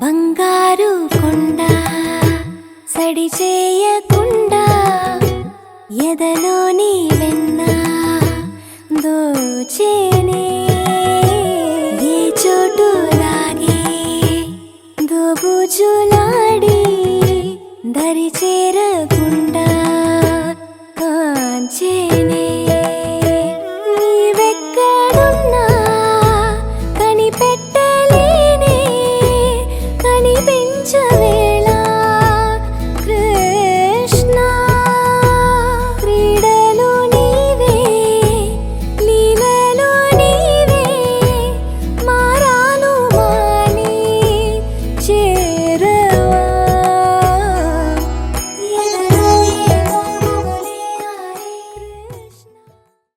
బంగారు కొండ సడి చేయకుండా ఎదలోని వెన్న దోచేనే ఏ చోటు లాగే దోబుచులాడి దరి చేరకుండా కాంచేనే